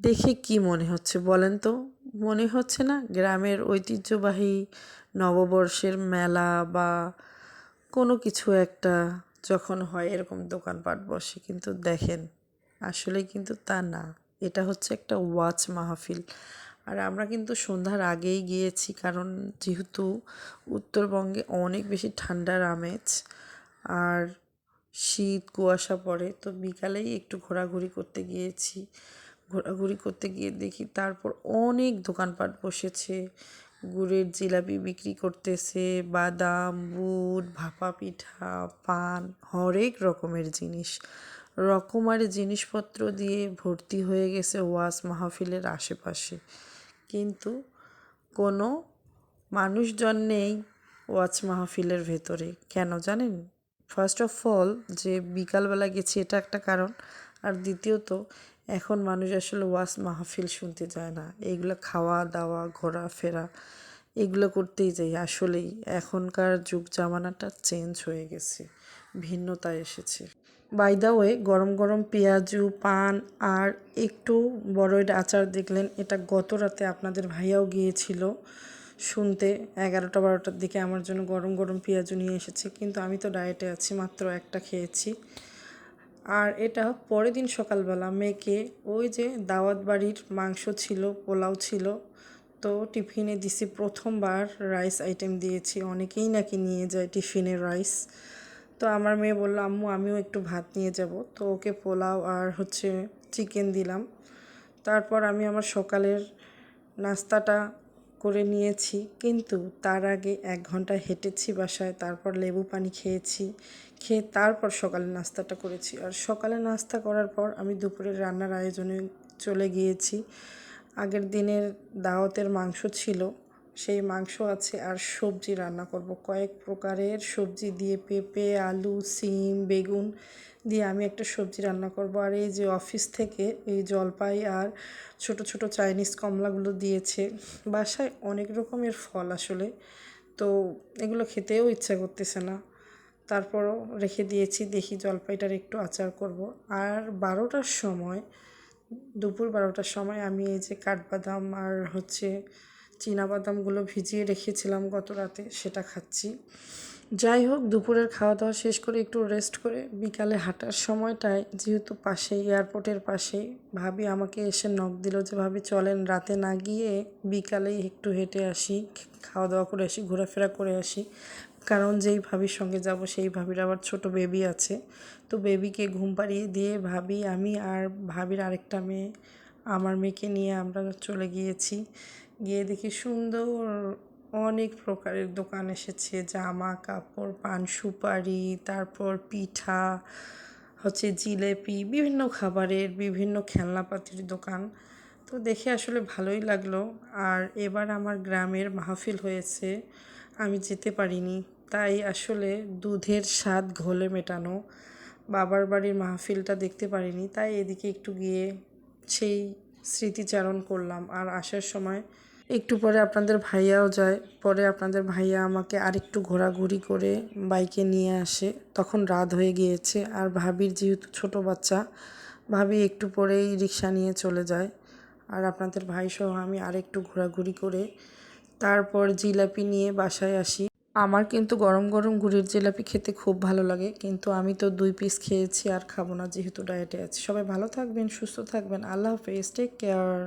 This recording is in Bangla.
দেখে কি মনে হচ্ছে বলেন তো? মনে হচ্ছে না গ্রামের ঐতিহ্যবাহী নববর্ষের মেলা বা কোনো কিছু একটা যখন হয় এরকম দোকানপাট বসে, কিন্তু দেখেন আসলে কিন্তু তা না। এটা হচ্ছে একটা ওয়াচ মাহফিল। আর আমরা কিন্তু সন্ধ্যার আগেই গিয়েছি কারণ যেহেতু উত্তরবঙ্গে অনেক বেশি ঠান্ডার আমেজ আর শীত কুয়াশা পড়ে, তো বিকালেই একটু ঘোরাঘুরি করতে গিয়েছি। ঘোরাঘুরি করতে গিয়ে দেখি তারপর অনেক দোকানপাট বসেছে। গুড়ের জিলাপি বিক্রি করতেছে, বাদাম, বুট, ভাপা পিঠা, পান, হরেক রকমের জিনিস। রকমারি জিনিসপত্র দিয়ে ভর্তি হয়ে গেছে ওয়াজ মাহফিলের আশেপাশে। কিন্তু কোনো মানুষজন নেই ওয়াচ মাহফিলের ভেতরে। কেন জানেন? ফার্স্ট অফ অল যে বিকালবেলা গেছি এটা একটা কারণ। আর দ্বিতীয়ত এখন মানুষ আসলে ওয়াজ মাহফিল শুনতে যায় না। এইগুলো খাওয়া, দাওয়া ঘোরাফেরা এগুলো করতেই যাই। আসলেই এখনকার যুগ জামানাটা চেঞ্জ হয়ে গেছে ভিন্নতা এসেছে। বাই দা ওয়ে গরম গরম পেঁয়াজু, পান আর একটু বড়ইর আচার দেখলেন, এটা গত রাতে আপনাদের ভাইয়াও গিয়েছিল শুনতে, এগারোটা বারোটার দিকে আমার জন্য গরম গরম পেঁয়াজু নিয়ে এসেছে। কিন্তু আমি তো ডায়েটে আছি, মাত্র একটা খেয়েছি। আর এটা পরের দিন সকালবেলা মেয়েকে ওই যে দাওয়াত বাড়ির মাংস ছিল, পোলাও ছিল, তো টিফিনে দিছি প্রথমবার রাইস আইটেম দিয়েছি। অনেকেই নাকি নিয়ে যায় টিফিনে রাইস তো আমার মেয়ে বলল, আম্মু, আমিও একটু ভাত নিয়ে যাব। তো ওকে পোলাও আর হচ্ছে চিকেন দিলাম। তারপর আমি আমার সকালের নাস্তাটা করে নিয়েছি, কিন্তু তার আগে এক ঘণ্টা হেঁটেছি বাসায়, তারপর লেবু পানি খেয়েছি, খেয়ে তারপর সকালে নাস্তাটা করেছি। আর সকালে নাস্তা করার পর আমি দুপুরের রান্নার আয়োজনে চলে গিয়েছি। আগের দিনের দাওয়াতের মাংস ছিল সেই মাংস আছে আর সবজি রান্না করব। কয়েক প্রকারের সবজি দিয়ে পেঁপে, আলু, সিম, বেগুন দিয়ে আমি একটা সবজি রান্না করব। আর এই যে অফিস থেকে এই জলপাই আর ছোট ছোট চাইনিজ কমলাগুলো দিয়েছে। বাসায় অনেক রকমের ফল আসলে, তো এগুলো খেতেও ইচ্ছা করতেছে না। তারপরও রেখে দিয়েছি, দেখি জলপাইটার একটু আচার করব। আর বারোটার সময়, দুপুর বারোটার সময় আমি এই যে কাঠবাদাম আর হচ্ছে বাদামগুলো ভিজিয়ে রেখেছিলাম গত রাতে, সেটা খাচ্ছি। যাই হোক, দুপুরের খাওয়া দাওয়া শেষ করে একটু রেস্ট করে বিকালে হাঁটার সময়টায়, যেহেতু পাশেই এয়ারপোর্টের পাশেই, ভাবি আমাকে এসে নখ দিল যে, ভাবি, চলেন রাতে না গিয়ে বিকালেই একটু হেঁটে আসি খাওয়া দাওয়া করে আসি, ঘোরাফেরা করে আসি। কারণ যেই ভাবির সঙ্গে যাব, সেই ভাবির আবার ছোট বেবি আছে। তো বেবিকে ঘুম পাড়িয়ে দিয়ে ভাবি, আমি আর ভাবির আরেকটা মেয়ে আমার মেয়েকে নিয়ে আমরা চলে গিয়েছি। গিয়ে দেখি সুন্দর অনেক প্রকারের দোকান এসেছে। জামা, কাপড়, পান, সুপারি, তারপর পিঠা, হচ্ছে জিলেপি, বিভিন্ন খাবারের বিভিন্ন খেলনাপাতির দোকান। তো দেখে আসলে ভালোই লাগল। আর এবার আমার গ্রামের মাহফিল হয়েছে। আমি যেতে পারিনি। তাই আসলে দুধের স্বাদ ঘোলে মেটানো। বাবার বাড়ির মাহফিলটা দেখতে পারিনি। তাই এদিকে একটু গিয়ে সেই স্মৃতিচারণ করলাম। আর আসার সময় একটু পরে আপনাদের ভাইয়াও যায়। পরে আপনাদের ভাইয়া আমাকে আরেকটু ঘোরাঘুরি করে বাইকে নিয়ে আসে। তখন রাত হয়ে গিয়েছে। আর ভাবির যেহেতু ছোট বাচ্চা, ভাবি একটু পরেই রিক্সা নিয়ে চলে যায়। আর আপনাদের ভাই সহ আমি আরেকটু ঘোরাঘুরি করে তারপর জিলাপি নিয়ে বাসায় আসি। আমার কিন্তু গরম গরম গুড়ের জিলাপি খেতে খুব ভালো লাগে, কিন্তু আমি তো দুই পিস খেয়েছি আর খাব না যেহেতু ডায়েটে আছি। সবাই ভালো থাকবেন, সুস্থ থাকবেন, আল্লাহ হাফেজ টেক কেয়ার